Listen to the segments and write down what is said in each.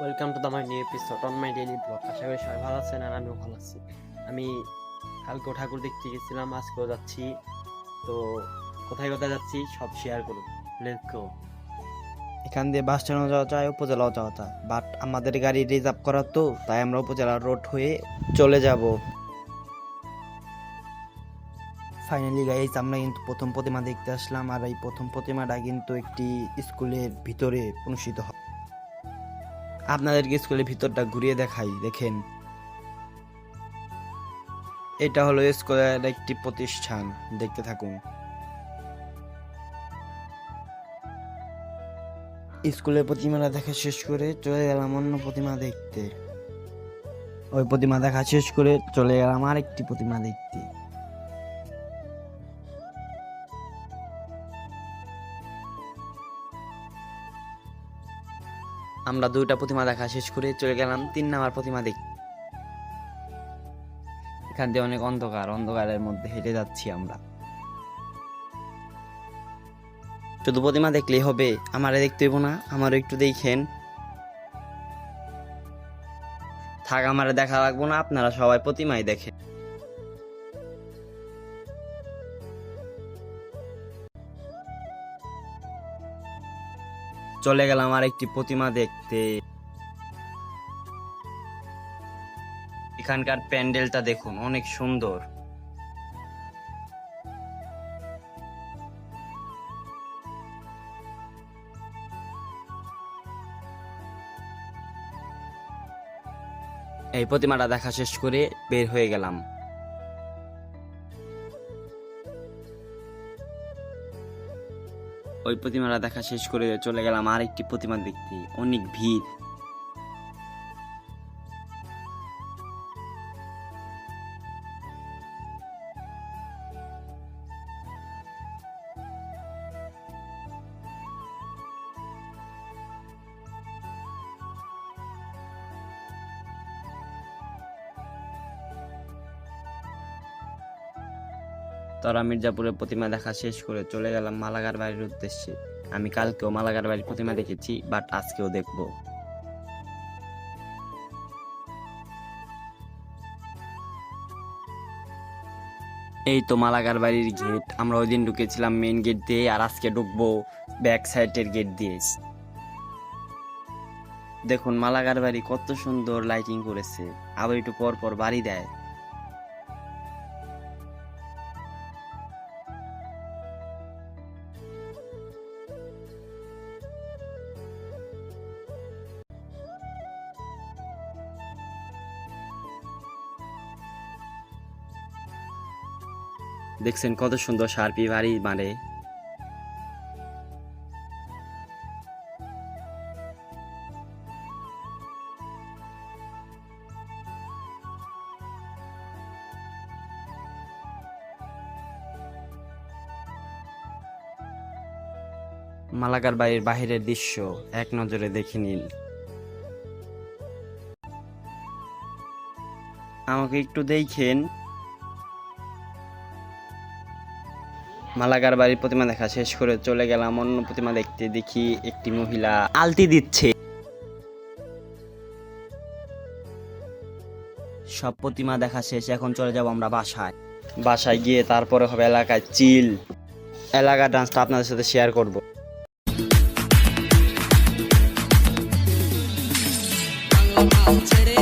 Welcome to the my new episode on my daily blog আশা করি সবাই ভালো আছেন আর আমিও ভালো আছি। আমি কালকেও ঠাকুর দেখতে গেছিলাম আজকেও যাচ্ছি। তো কোথায় কোথায় যাচ্ছি সব শেয়ার করুন। লেটস গো এখান দিয়ে বাস স্ট্যান্ডও যাওয়া যায়, উপজেলাও যাওয়া যায়। বাট আমাদের গাড়ি রিজার্ভ করা তো, তাই আমরা উপজেলা রোড হয়ে চলে যাব। ফাইনালি গাইজ আমরা কিন্তু প্রথম প্রতিমা দেখতে আসলাম, আর এই প্রথম প্রতিমাটা কিন্তু একটি স্কুলের ভিতরে অনুষ্ঠিত হয়। আপনাদেরকে স্কুলের ভিতরটা ঘুরিয়ে দেখাই, দেখেন। এটা হলো স্কুলের একটি প্রতিষ্ঠান, দেখতে থাকুন। স্কুলের প্রতিমাটা দেখা শেষ করে চলে গেলাম অন্য প্রতিমা দেখতে। ওই প্রতিমা দেখা শেষ করে চলে গেলাম আরেকটি প্রতিমা দেখতে। আমরা দুইটা প্রতিমা দেখা শেষ করে চলে গেলাম। তিন নাম্বার প্রতিমা দেখতে এখান দিয়ে অনেক অন্ধকার, অন্ধকারের মধ্যে হেঁটে যাচ্ছি আমরা। শুধু প্রতিমা দেখলেই হবে, আমারে দেখতে হইব না, আমারও একটু দেখেন। থাক, আমারে দেখা লাগবো না, আপনারা সবাই প্রতিমাই দেখেন। চলে গেলাম আর একটি প্রতিমা দেখতে। এখানকার প্যান্ডেলটা দেখুন, অনেক সুন্দর। এই প্রতিমাটা দেখা শেষ করে বের হয়ে গেলাম। ওই প্রতিমাটা দেখা শেষ করে চলে গেলাম আরেকটি প্রতিমা দেখতে। অনেক ভিড়। তারা মির্জাপুরের প্রতিমা দেখা শেষ করে চলে গেলাম মালাগার বাড়ির উদ্দেশ্যে। আমি কালকেও মালাগার বাড়ির প্রতিমা দেখেছি, বাট আজকেও দেখব। এই তো মালাগার বাড়ির গেট, আমরা ওই দিন ঢুকেছিলাম মেইন গেট দিয়ে, আর আজকে ঢুকবো ব্যাক সাইডের গেট দিয়ে। দেখুন, মালাগার বাড়ি কত সুন্দর লাইটিং করেছে, আবার একটু পর পর বাড়ি দেয়। দেখছেন কত সুন্দর সার্পি বাড়ি মারে মালাকার বাড়ির বাহিরের দৃশ্য এক নজরে দেখে নিন। আমাকে একটু দেখেন। মালাগার বাড়ির প্রতিমা দেখা শেষ করে চলে গেলাম, অন্য প্রতিমা দেখতে। দেখি একটি মহিলা আলতি দিচ্ছে। সব প্রতিমা দেখা শেষ, এখন চলে যাব আমরা বাসায়। বাসায় গিয়ে তারপরে হবে এলাকায় চিল। এলাকা ডান্সটা আপনাদের সাথে শেয়ার করব। ছেড়ে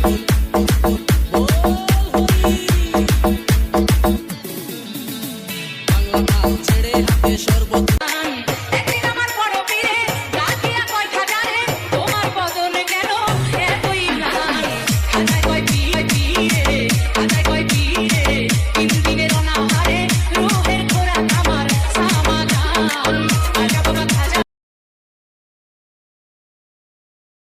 feet.